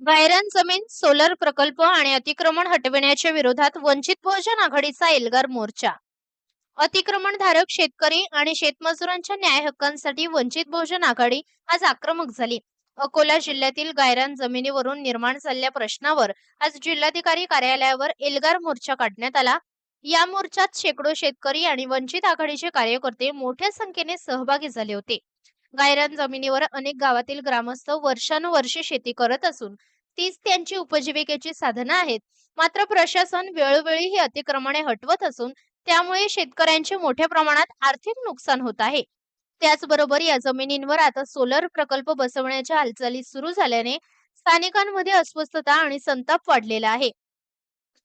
गायरान जमीन सोलर प्रकल्प आणि अतिक्रमण हटविण्याच्या विरोधात वंचित बहुजन आघाडीचा एल्गार मोर्चा. अतिक्रमणधारक शेतकरी आणि शेतमजुरांच्या न्याय हक्कांसाठी वंचित बहुजन आघाडी आज आक्रमक झाली. अकोला जिल्ह्यातील गायरान जमिनीवरून निर्माण झालेल्या प्रश्नावर आज जिल्हाधिकारी कार्यालयावर एल्गार मोर्चा काढण्यात आला. या मोर्चात शेकडो शेतकरी आणि वंचित आघाडीचे कार्यकर्ते मोठ्या संख्येने सहभागी झाले होते. गायरान जमिनीवर अनेक गावातील ग्रामस्थ वर्षानुवर्षे शेती करत असून तीच त्यांची उपजीविकेची साधनं आहेत. मात्र प्रशासन वेळोवेळी ही अतिक्रमणे हटवत असून त्यामुळे शेतकऱ्यांचे मोठ्या प्रमाणात आर्थिक नुकसान होत आहे. त्याचबरोबर या जमिनींवर आता सोलर प्रकल्प बसवण्याच्या हालचाली सुरू झाल्याने स्थानिकांमध्ये अस्वस्थता आणि संताप वाढलेला आहे.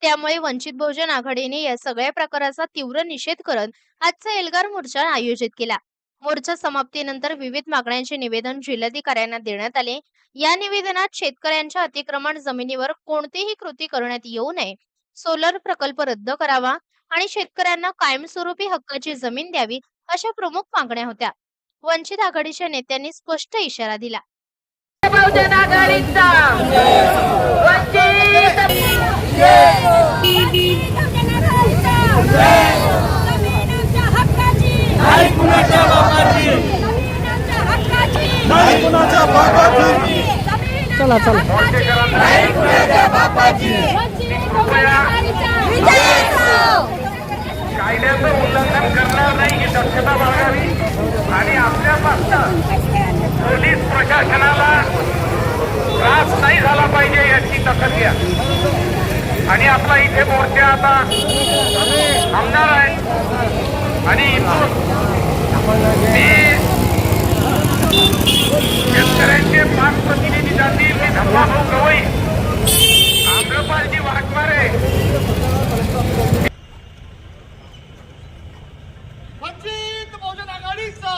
त्यामुळे वंचित बहुजन आघाडीने या सगळ्या प्रकाराचा तीव्र निषेध करत आजचा एल्गार मोर्चा आयोजित केला. मोर्चा समाप्तीनंतर विविध मागण्यांचे निवेदन जिल्हाधिकाऱ्यांना देण्यात आले. या निवेदनात शेतकऱ्यांच्या अतिक्रमण जमिनीवर कोणतीही कृती करण्यात येऊ नये. सोलर प्रकल्प रद्द करावा आणि शेतकऱ्यांना कायमस्वरूपी हक्काची जमीन द्यावी अशा प्रमुख मागण्या होत्या. वंचित आघाडीच्या नेत्यांनी स्पष्ट इशारा दिला आघाडीचा वंचित नाही कुणाच्या बापाची नाही कुणाच्या बापाची चला चला. कायद्याचं उल्लंघन करणार नाही ही दक्षता बाळगावी. आणि आपल्यापासून पोलीस प्रशासनाला त्रास नाही झाला पाहिजे याची दखल घ्या. आणि आपला इथे मोर्चा आता थांबणार आहे आणि इथून मी जातील मी धम्माभाऊ गवई आम्रपालजी वाघमारे वंचित बहुजन आघाडीचा.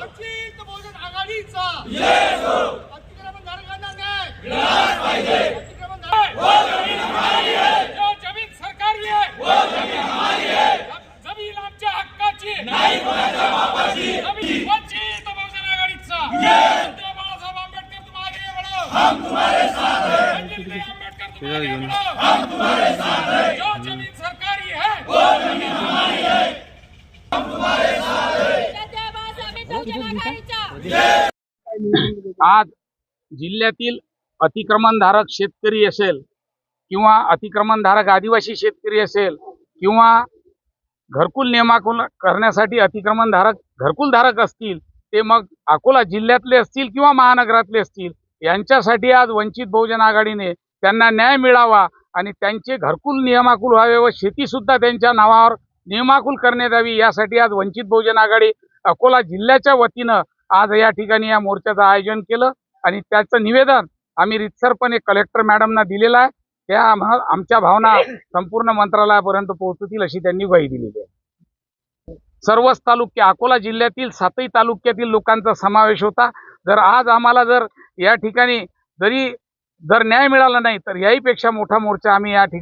वंचित बहुजन आघाडीचा. न्याय. जमीन सरकारी आहे. जमीन आमच्या हक्काची. जमीन वंचित बहुजन आघाडीचा. आंबेडकर घेऊन आज जिल्ह्यातील अतिक्रमणधारक शेतकरी असेल किंवा अतिक्रमणधारक आदिवासी शेतकरी असेल किंवा घरकुल नियमाकुल करण्यासाठी अतिक्रमणधारक घरकुलधारक असतील ते मग अकोला जिल्ह्यातले असतील किंवा महानगरातले असतील यांच्यासाठी आज वंचित बहुजन आघाडीने त्यांना न्याय मिळावा आणि त्यांचे घरकुल नियमाकुल व्हावे व शेतीसुद्धा त्यांच्या नावावर नियमाकुल करण्यात यावी यासाठी आज वंचित बहुजन आघाडी अकोला जिल्ह्याच्या वतीनं आज या ठिकाणी या मोर्चाचं आयोजन केलं आणि त्याचं निवेदन आम्ही रितसरपणे कलेक्टर मॅडमना दिलेलं आहे. त्या आम्हा- आमच्या भावना संपूर्ण मंत्रालयापर्यंत पोहोचतील अशी त्यांनी ग्वाही दिलेली आहे. सर्वच तालुके अकोला जिल्ह्यातील सातही तालुक्यातील लोकांचा समावेश होता. जर आज आम्हाला जर या ठिकाणी जरी जर न्याय मिळाला नाही तर याहीपेक्षा मोठा मोर्चा आम्ही या ठिकाणी